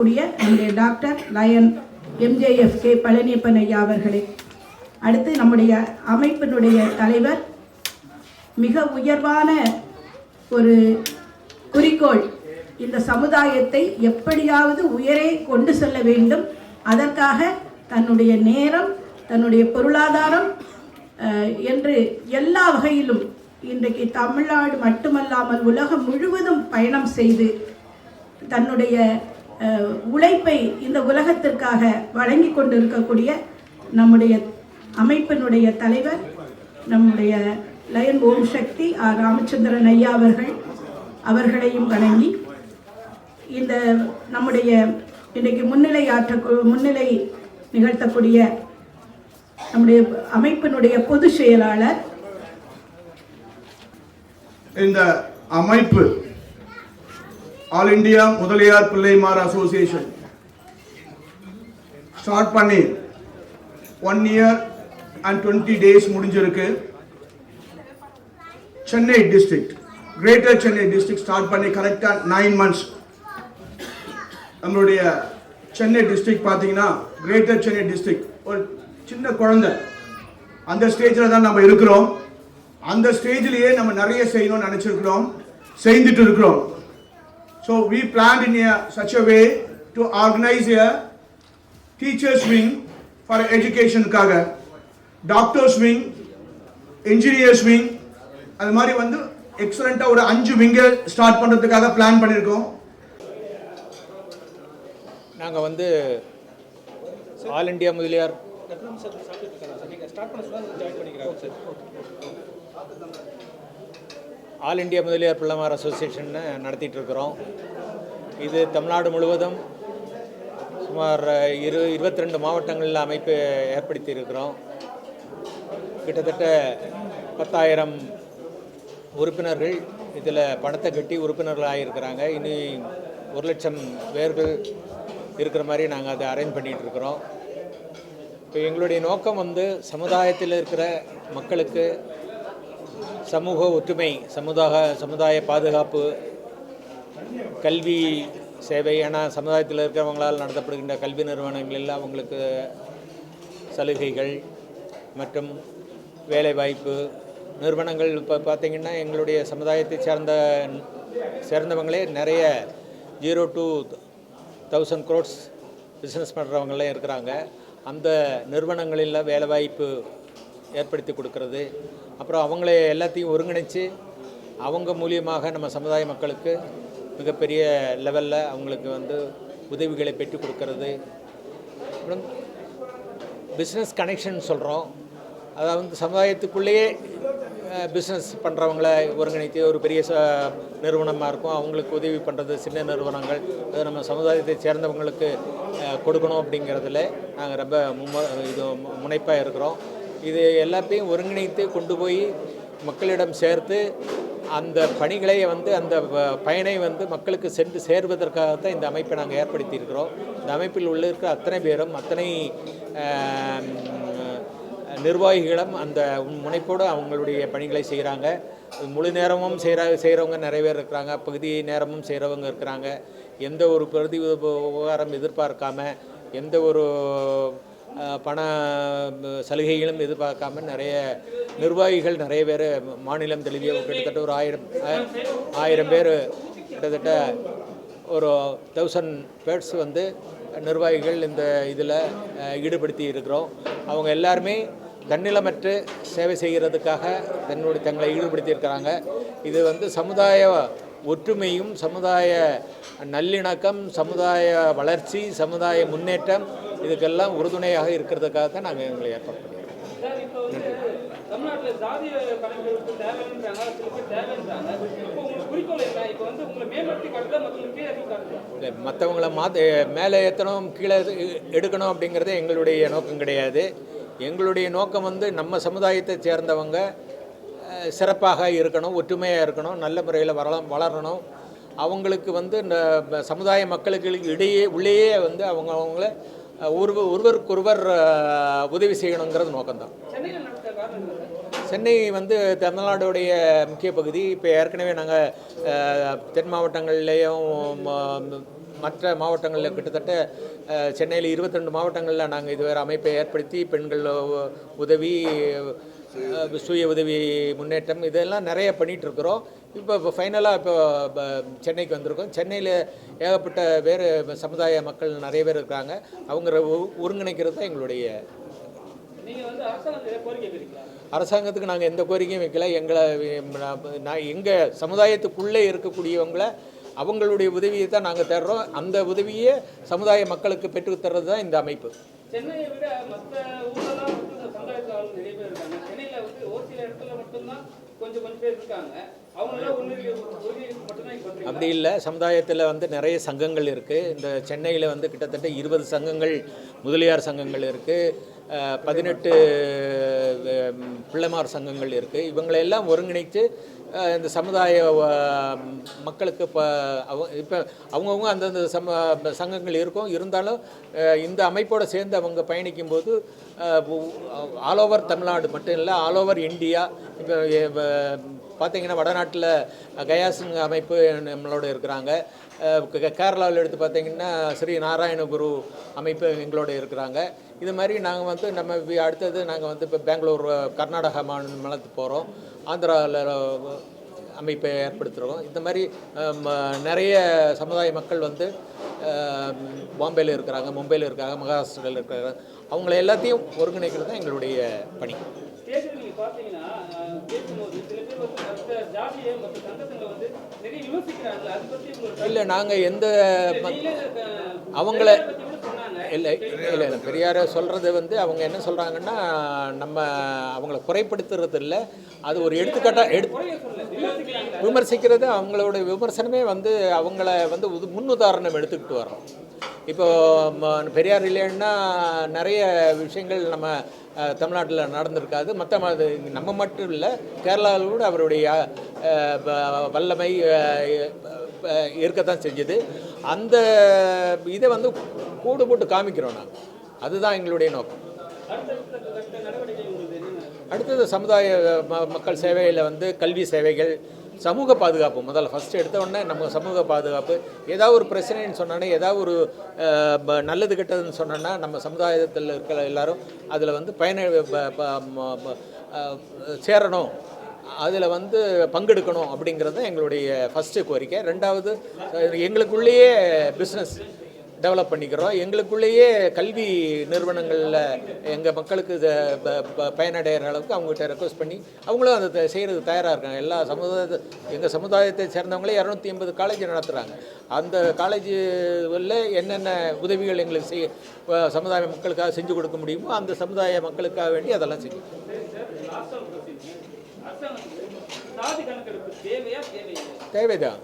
கூடிய நம்முடைய doctor lion MJF K Palaniappan ஐயா அவர்களே. அடுத்து நம்முடைய அமைப்பினுடைய தலைவர் மிக உயர்வான ஒரு குறிக்கோள் இந்த சமுதாயத்தை எப்படியாவது உயரே கொண்டு செல்ல வேண்டும். அதற்காக தன்னுடைய நேரம் தன்னுடைய பொருளாதாரம் என்று எல்லா வகையிலும் இன்றைக்கு தமிழ்நாடு மட்டுமல்லாமல் உலகம் முழுவதும் பயணம் செய்து தன்னுடைய உழைப்பை இந்த உலகத்திற்காக வழங்கி கொண்டிருக்கக்கூடிய நம்முடைய அமைப்பினுடைய தலைவர் நம்முடைய லயன் ஓம் சக்தி ஆர் ராமச்சந்திரன் ஐயா அவர்கள் அவர்களையும் வணங்கி இந்த நம்முடைய இன்றைக்கு முன்னிலை ஆற்ற முன்னிலை நிகழ்த்தக்கூடிய நம்முடைய அமைப்பினுடைய பொதுச் செயலாளர் இந்த அமைப்பு all India Mudaliar Pillaimar association. Start பண்ணி one year and twenty days முடிஞ்சிருக்கு. Chennai district greater Chennai district start பண்ணி கரெக்டாக நைன் மந்த்ஸ் நம்மளுடைய சென்னை டிஸ்ட்ரிக்ட் பார்த்தீங்கன்னா கிரேட்டர் சென்னை டிஸ்ட்ரிக்ட் ஒரு சின்ன குழந்தை. அந்த ஸ்டேஜில் தான் நம்ம இருக்கிறோம். அந்த ஸ்டேஜ்லேயே நம்ம நிறைய செய்யணும்னு நினச்சிருக்கிறோம். செய்துட்டு இருக்கிறோம். So we plan in such a way to organise a teachers wing for எஜுகேஷனுக்காக doctors wing engineers wing அது மாதிரி வந்து எக்ஸலண்ட்டாக ஒரு அஞ்சு விங்கை ஸ்டார்ட் பண்ணுறதுக்காக பிளான் பண்ணியிருக்கோம் நாங்கள் வந்து all India Mudaliar. All India Mudaliar Pillaimar association நடத்திட்டு இருக்கிறோம் இது தமிழ்நாடு முழுவதும் சுமார் இரு இருபத்தி ரெண்டு மாவட்டங்களில் அமைப்பு ஏற்படுத்தி இருக்கிறோம் கிட்டத்தட்ட பத்தாயிரம் உறுப்பினர்கள் இதில் பணத்தை கட்டி உறுப்பினர்கள் ஆகியிருக்கிறாங்க இனி ஒரு லட்சம் பேர்கள் இருக்கிற மாதிரி நாங்கள் அதை அரேஞ்ச் பண்ணிகிட்டு இருக்கிறோம் இப்போ எங்களுடைய நோக்கம் வந்து சமுதாயத்தில் இருக்கிற மக்களுக்கு சமூக ஒற்றுமை சமுதாக சமுதாய பாதுகாப்பு கல்வி சேவை ஏன்னா சமுதாயத்தில் இருக்கிறவங்களால் நடத்தப்படுகின்ற கல்வி நிறுவனங்களில் அவங்களுக்கு சலுகைகள் மற்றும் வேலைவாய்ப்பு நிறுவனங்கள் இப்போ பார்த்திங்கன்னா எங்களுடைய சமுதாயத்தை சேர்ந்த சேர்ந்தவங்களே நிறைய zero two thousand crores business பண்ணுறவங்களே இருக்கிறாங்க. அந்த நிறுவனங்களில் வேலைவாய்ப்பு ஏற்படுத்தி கொடுக்கறது. அப்புறம் அவங்களே எல்லாத்தையும் ஒருங்கிணைச்சு அவங்க மூலியமாக நம்ம சமுதாய மக்களுக்கு மிகப்பெரிய லெவலில் அவங்களுக்கு வந்து உதவிகளை பெற்று கொடுக்கறது. அப்புறம் பிஸ்னஸ் கனெக்ஷன் சொல்கிறோம் அதாவது சமுதாயத்துக்குள்ளேயே பிஸ்னஸ் பண்ணுறவங்கள ஒருங்கிணைத்து ஒரு பெரிய ச நிறுவனமாக இருக்கும். அவங்களுக்கு உதவி பண்ணுறது சின்ன நிறுவனங்கள். அது நம்ம சமுதாயத்தை சேர்ந்தவங்களுக்கு கொடுக்கணும் அப்படிங்கிறதுல நாங்கள் ரொம்ப மும்ம இது முனைப்பாக இருக்கிறோம். இது எல்லாத்தையும் ஒருங்கிணைத்து கொண்டு போய் மக்களிடம் சேர்த்து அந்த பணிகளை வந்து அந்த ப- பயனை வந்து மக்களுக்கு சென்று சேர்வதற்காகத்தான் இந்த அமைப்பை நாங்கள் ஏற்படுத்தியிருக்கிறோம். இந்த அமைப்பில் உள்ள இருக்கிற அத்தனை பேரும் அத்தனை நிர்வாகிகளும் அந்த முனைப்போடு அவங்களுடைய பணிகளை செய்கிறாங்க. முழு நேரமும் செய்கிற செய்கிறவங்க நிறைய பேர் இருக்கிறாங்க. பகுதி நேரமும் செய்கிறவங்க இருக்கிறாங்க. எந்த ஒரு பிரதி உபகாரம் எதிர்பார்க்காம எந்த ஒரு பண சலுகைகளும் எதிர்பார்க்காம நிறைய நிர்வாகிகள் நிறைய பேர் மாநிலம் தழுவிய கிட்டத்தட்ட ஒரு ஆயிரம் ஆயிரம் பேர் கிட்டத்தட்ட ஒரு தௌசண்ட் பேர்ட்ஸ் வந்து நிர்வாகிகள் இந்த இதில் ஈடுபடுத்தி இருக்கிறோம். அவங்க எல்லாருமே தன்னிலமற்று சேவை செய்கிறதுக்காக தன்னுடைய தங்களை ஈடுபடுத்தியிருக்கிறாங்க இது வந்து சமுதாய ஒற்றுமையும் சமுதாய நல்லிணக்கம் சமுதாய வளர்ச்சி சமுதாய முன்னேற்றம் இதுக்கெல்லாம் உறுதுணையாக இருக்கிறதுக்காக தான் நாங்கள் எங்களை ஏற்பாடு பண்ணியிருக்கோம். இல்லை மற்றவங்கள மாற்ற மேலே ஏற்றணும் கீழே எடுக்கணும் அப்படிங்கிறது எங்களுடைய நோக்கம் கிடையாது. எங்களுடைய நோக்கம் வந்து நம்ம சமுதாயத்தை சேர்ந்தவங்க சிறப்பாக இருக்கணும் ஒற்றுமையாக இருக்கணும் நல்ல முறையில் வரலாம் வளரணும். அவங்களுக்கு வந்து இந்த சமுதாய மக்களுக்கு இடையே உள்ளேயே வந்து அவங்க அவங்கள ஒருவர் ஒருவருக்கொருவர் உதவி செய்யணுங்கிறது நோக்கம்தான். சென்னை வந்து தமிழ்நாடுடைய முக்கிய பகுதி. இப்போ ஏற்கனவே நாங்கள் தென் மாவட்டங்கள்லேயும் மற்ற மாவட்டங்களில் கிட்டத்தட்ட சென்னையில் சென்னையில் இருபத்திரெண்டு மாவட்டங்களில் நாங்கள் இதுவரை அமைப்பை ஏற்படுத்தி பெண்கள் உதவி சுய உதவி முன்னேற்றம் இதெல்லாம் நிறைய பண்ணிட்டு இருக்கிறோம் இப்போ இப்போ ஃபைனலாக இப்போ சென்னைக்கு வந்திருக்கோம். சென்னையில் ஏகப்பட்ட வேறு சமுதாய மக்கள் நிறைய பேர் இருக்காங்க. அவங்க ஒருங்கிணைக்கிறது தான் எங்களுடைய அரசாங்கத்துக்கு நாங்கள் எந்த கோரிக்கையும் வைக்கல. எங்களை நான் எங்கள் சமுதாயத்துக்குள்ளே இருக்கக்கூடியவங்கள அவங்களுடைய உதவியை தான் நாங்கள் தேடுறோம். அந்த உதவியை சமுதாய மக்களுக்கு பெற்றுத் தர்றது தான் இந்த அமைப்பு. சென்னையை நிறைய பேர் இருக்காங்க. சென்னையில் வந்து ஒரு சில இடத்துல மட்டும்தான் கொஞ்சம் கொஞ்சம் பேர் இருக்காங்க. அப்படி இல்லை. சமுதாயத்தில் வந்து நிறைய சங்கங்கள் இருக்குது இந்த சென்னையில் வந்து கிட்டத்தட்ட இருபது சங்கங்கள் முதலியார் சங்கங்கள் இருக்குது பதினெட்டு பிள்ளைமார் சங்கங்கள் இருக்குது இவங்களையெல்லாம் ஒருங்கிணைத்து இந்த சமுதாய மக்களுக்கு இப்போ அவ இப்போ அவங்கவுங்க அந்தந்த சம சங்கங்கள் இருக்கும். இருந்தாலும் இந்த அமைப்போடு சேர்ந்து அவங்க பயணிக்கும்போது ஆல் ஓவர் தமிழ்நாடு மட்டும் இல்லை ஆல் ஓவர் இந்தியா இப்போ பார்த்தீங்கன்னா வடநாட்டில் கயாசுங்க அமைப்பு நம்மளோட இருக்கிறாங்க. கேரளாவில் எடுத்து பார்த்தீங்கன்னா ஸ்ரீ நாராயணகுரு அமைப்பு எங்களோட இருக்கிறாங்க. இது மாதிரி நாங்கள் வந்து நம்ம அடுத்தது நாங்கள் வந்து இப்போ பெங்களூர் கர்நாடகா மாநிலத்துக்கு போகிறோம் ஆந்திராவில் அமைப்பை ஏற்படுத்துகிறோம் இந்த மாதிரி ம- நிறைய சமுதாய மக்கள் வந்து பாம்பேயில் பாம்பேல இருக்கிறாங்க மும்பையில் இருக்காங்க மகாராஷ்டிராவில் இருக்கிறாங்க. அவங்கள எல்லாத்தையும் ஒருங்கிணைக்கிறது தான் எங்களுடைய பணி. பாத்தீங்கன்னா அஹ், பேசும்போது சில பேர் வந்து மற்ற ஜாதியை மற்ற சங்கங்களை வந்து நிறைய விமர்சிக்கிறாங்க அதை பத்தி உங்களுக்கு இல்லை நாங்கள் எந்த அவங்கள இல்லை இல்லை இல்லை பெரியாரை சொல்கிறது வந்து அவங்க என்ன சொல்கிறாங்கன்னா நம்ம அவங்கள குறைப்படுத்துறது இல்லை. அது ஒரு எடுத்துக்காட்டாக எடுத்து விமர்சிக்கிறது அவங்களோட விமர்சனமே வந்து அவங்கள வந்து முன்னுதாரணம் எடுத்துக்கிட்டு வரோம் இப்போ பெரியார் இல்லைன்னா நிறைய விஷயங்கள் நம்ம தமிழ்நாட்டில் நடந்திருக்காது. மற்ற நம்ம மட்டும் இல்லை கேரளாவில் கூட அவருடைய வல்லமை இருக்கத்தான் செஞ்சது. அந்த இதை வந்து கூடு போட்டு காமிக்கிறோம் நாங்கள் அதுதான் எங்களுடைய நோக்கம். அடுத்தது சமுதாய ம- மக்கள் சேவையில் வந்து கல்வி சேவைகள் சமூக பாதுகாப்பு. முதல்ல ஃபஸ்ட்டு எடுத்த உடனே நம்ம சமூக பாதுகாப்பு. ஏதாவது ஒரு பிரச்சனைன்னு சொன்னோன்னே ஏதாவது ஒரு ப- நல்லது கெட்டதுன்னு சொன்னோன்னா நம்ம சமுதாயத்தில் இருக்கிற எல்லாரும் அதில் வந்து பயன சேரணும். அதில் வந்து பங்கெடுக்கணும் அப்படிங்கிறது எங்களுடைய ஃபஸ்ட்டு கோரிக்கை. ரெண்டாவது எங்களுக்குள்ளேயே பிஸ்னஸ் டெவலப் பண்ணிக்கிறோம். எங்களுக்குள்ளேயே கல்வி நிறுவனங்களில் எங்கள் மக்களுக்கு இதை பயனடைகிற அளவுக்கு அவங்ககிட்ட ரெக்வஸ்ட் பண்ணி அவங்களும் அதை செய்கிறதுக்கு தயாராக இருக்காங்க. எல்லா சமுதாயத்தை எங்கள் சமுதாயத்தை சேர்ந்தவங்களே இரநூத்தி எண்பது காலேஜ் நடத்துகிறாங்க அந்த காலேஜில் என்னென்ன உதவிகள் எங்களுக்கு செய்ய சமுதாய மக்களுக்காக செஞ்சு கொடுக்க முடியுமோ அந்த சமுதாய மக்களுக்காக வேண்டி அதெல்லாம் செய்யும் தேவைதான்.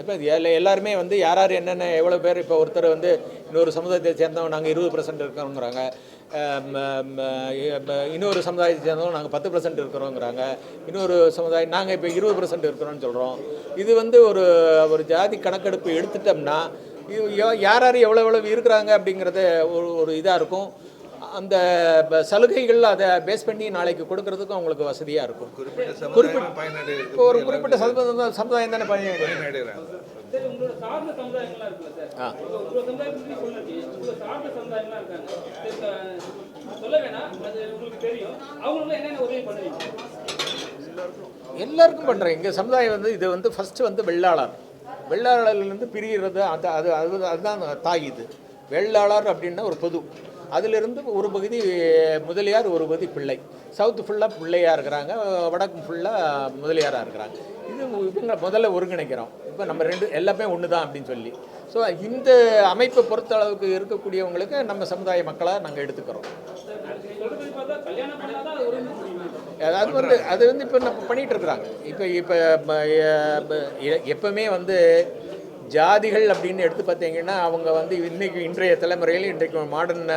எப்போ எல்லாருமே வந்து யார் யார் என்னென்ன எவ்வளோ பேர் இப்போ ஒருத்தர் வந்து இன்னொரு சமுதாயத்தை சேர்ந்தவங்க நாங்கள் இருபது பர்சன்ட் இருக்கிறோங்கிறாங்க. இன்னொரு சமுதாயத்தை சேர்ந்தவங்க நாங்கள் பத்து பர்சன்ட் இருக்கிறோங்கிறாங்க. இன்னொரு சமுதாயம் நாங்கள் இப்போ இருபது பர்சன்ட் இருக்கிறோம்னு சொல்கிறோம் இது வந்து ஒரு ஒரு ஜாதி கணக்கெடுப்பு எடுத்துட்டோம்னா இது யார் யார் எவ்வளோ எவ்வளோ இருக்கிறாங்க அப்படிங்கிறது ஒரு ஒரு இதாக இருக்கும். அந்த சலுகைகள் அதை பேஸ் பண்ணி நாளைக்கு கொடுக்கறதுக்கும் அவங்களுக்கு வசதியாக இருக்கும். குறிப்பிட்ட ஒரு குறிப்பிட்ட சதவீதம் சமுதாயம் தானே பயன் பயனடைகிறாங்க. ஆ. எல்லாருக்கும் பண்ணுறேன் எங்கள் சமுதாயம் வந்து இது வந்து ஃபஸ்ட்டு வந்து வெள்ளாளர். வெள்ளாளர்லேருந்து பிரிகிறது அது அது அது அதுதான் தாய் இது. வெள்ளாளர் அப்படின்னா ஒரு பொது. அதிலிருந்து ஒரு பகுதி முதலியார் ஒரு பகுதி பிள்ளை. சவுத்து ஃபுல்லாக பிள்ளையாக இருக்கிறாங்க வடக்கு ஃபுல்லாக முதலியாராக இருக்கிறாங்க. இது இவங்க முதல்ல ஒருங்கிணைக்கிறோம். இப்போ நம்ம ரெண்டு எல்லாமே ஒன்று தான் அப்படின்னு சொல்லி. ஸோ இந்த அமைப்பை பொறுத்த அளவுக்கு இருக்கக்கூடியவங்களுக்கு நம்ம சமுதாய மக்களாக நாங்கள் எடுத்துக்கிறோம். அது வந்து அது வந்து இப்போ நம்ம பண்ணிகிட்டு இருக்கிறாங்க. இப்போ இப்போ எப்பவுமே வந்து ஜாதிகள் அப்படின்னு எடுத்து பார்த்தீங்கன்னா அவங்க வந்து இன்றைக்கு இன்றைய தலைமுறையில் இன்றைக்கு மாடர்ன்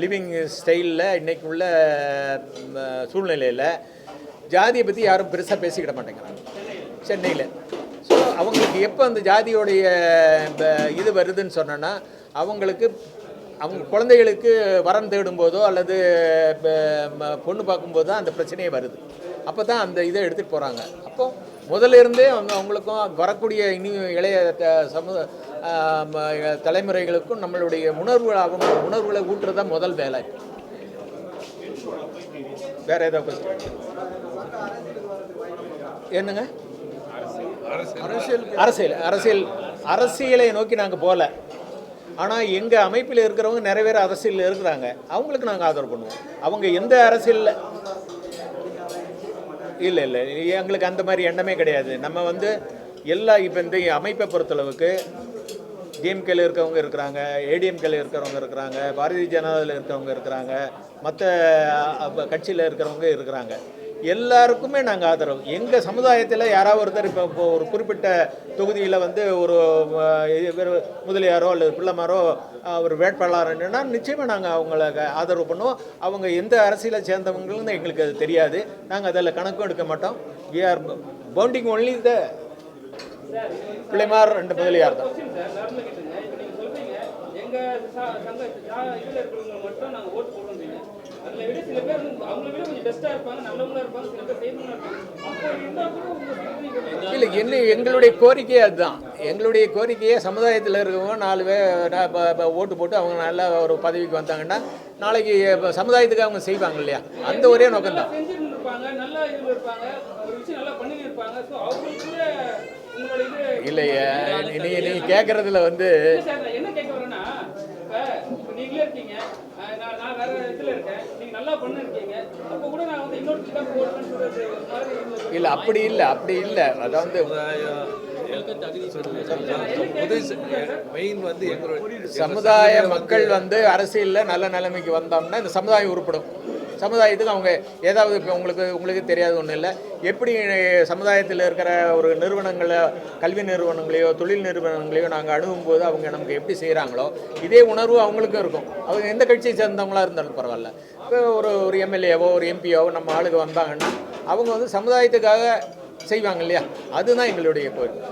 லிவிங் ஸ்டைலில் இன்றைக்கு உள்ள சூழ்நிலையில் ஜாதியை பற்றி யாரும் பெருசாக பேசிக்கிட மாட்டேங்கிறாங்க. சென்னையில். ஸோ அவங்களுக்கு எப்போ அந்த ஜாதியோடைய இது வருதுன்னு சொன்னோன்னா அவங்களுக்கு அவங்க குழந்தைகளுக்கு வரம் தேடும்போதோ அல்லது பொண்ணு பார்க்கும்போதோ தான் அந்த பிரச்சனையே வருது. அப்போ தான் அந்த இதை எடுத்துகிட்டு போகிறாங்க அப்போது முதல்ல இருந்தே அவங்க அவங்களுக்கும் வரக்கூடிய இனி இளைய சமூக தலைமுறைகளுக்கும் நம்மளுடைய உணர்வுகளை அவங்க உணர்வுகளை ஊட்டுறது முதல் வேலை. வேற ஏதாவது? என்னங்க? அரசியல். அரசியல் அரசியலை நோக்கி நாங்கள் போகல. ஆனால் எங்கள் அமைப்பில் இருக்கிறவங்க நிறைய பேர் அரசியலில் இருக்கிறாங்க. அவங்களுக்கு நாங்கள் ஆதரவு பண்ணுவோம். அவங்க எந்த அரசியலில் இல்லை இல்லை. எங்களுக்கு அந்த மாதிரி எண்ணமே கிடையாது. நம்ம வந்து எல்லா இப்போ இந்த அமைப்பை பொறுத்தளவுக்கு டிஎம்கேல இருக்கவங்க இருக்கிறாங்க ஏடிஎம்கேல இருக்கிறவங்க இருக்கிறாங்க பாரதிய ஜனதாவில் இருக்கிறவங்க இருக்கிறாங்க மற்ற கட்சியில் இருக்கிறவங்க இருக்கிறாங்க. எல்லாருக்குமே நாங்கள் ஆதரவு எங்கள் சமுதாயத்தில் யாராவது ஒருத்தர் இப்போ இப்போ ஒரு குறிப்பிட்ட தொகுதியில் வந்து ஒரு முதலியாரோ அல்லது பிள்ளைமாரோ ஒரு ஒரு வேட்பாளர்னா நிச்சயமாக நாங்கள் அவங்களை ஆதரவு பண்ணுவோம் அவங்க எந்த அரசியலை சேர்ந்தவங்கன்னு எங்களுக்கு அது தெரியாது நாங்கள் அதில் கணக்கும் எடுக்க மாட்டோம் we are bounding only the Pillaimar ரெண்டு முதலியார் தான் சங்க இருக்கிறவங்க மட்டும் ஓட்டு அதுல விட சில பேர் அவங்கள விட கொஞ்சம் பெஸ்டா இருப்பாங்க நல்லவங்களா இருப்பாங்க சில பேர் செய்யணும்னு இருப்பாங்க. இல்லை என்ன எங்களுடைய கோரிக்கையே அதுதான். எங்களுடைய கோரிக்கையே சமுதாயத்தில் இருக்கவங்க நாலு பேர் ஓட்டு போட்டு அவங்க நல்ல ஒரு பதவிக்கு வந்தாங்கன்னா நாளைக்கு சமுதாயத்துக்கு அவங்க செய்வாங்க இல்லையா? அந்த ஒரே நோக்கம் தான் இல்லையே நீ நீ கேட்குறதுல வந்து இல்ல சார் நான் என்ன கேட்க வரேன்னா இப்ப இப்ப நீங்களே இருக்கீங்க அஹ் நான் நான் வேற இதுல இருக்கேன் நீங்க நல்லா பண்ணிருக்கீங்க அப்போ கூட நான் வந்து இன்னொருத்தருக்காக போடுறேன்னு சொல்றது ஒரு மாதிரி இருந்தது. இல்லை அப்படி இல்லை அப்படி இல்லை. அதாவது மெயின் வந்து எங்களுடைய சமுதாய மக்கள் வந்து அரசியலில் நல்ல நிலைமைக்கு வந்தோம்னா இந்த சமுதாயம் உருப்படும். சமுதாயத்துக்கு அவங்க ஏதாவது இப்போ உங்களுக்கு உங்களுக்கு தெரியாத ஒன்றும் இல்லை. எப்படி சமுதாயத்தில் இருக்கிற ஒரு நிறுவனங்களை கல்வி நிறுவனங்களையோ தொழில் நிறுவனங்களையோ நாங்கள் அணுகும்போது அவங்க நமக்கு எப்படி செய்கிறாங்களோ இதே உணர்வு அவங்களுக்கும் இருக்கும். அவங்க எந்த கட்சியை சேர்ந்தவங்களா இருந்தாலும் பரவாயில்ல. இப்போ ஒரு ஒரு எம்எல்ஏவோ ஒரு எம்பியோ நம்ம ஆளுங்க வந்தாங்கன்னா அவங்க வந்து சமுதாயத்துக்காக செய்வாங்க இல்லையா? அதுதான் எங்களுடைய கோரிக்கை.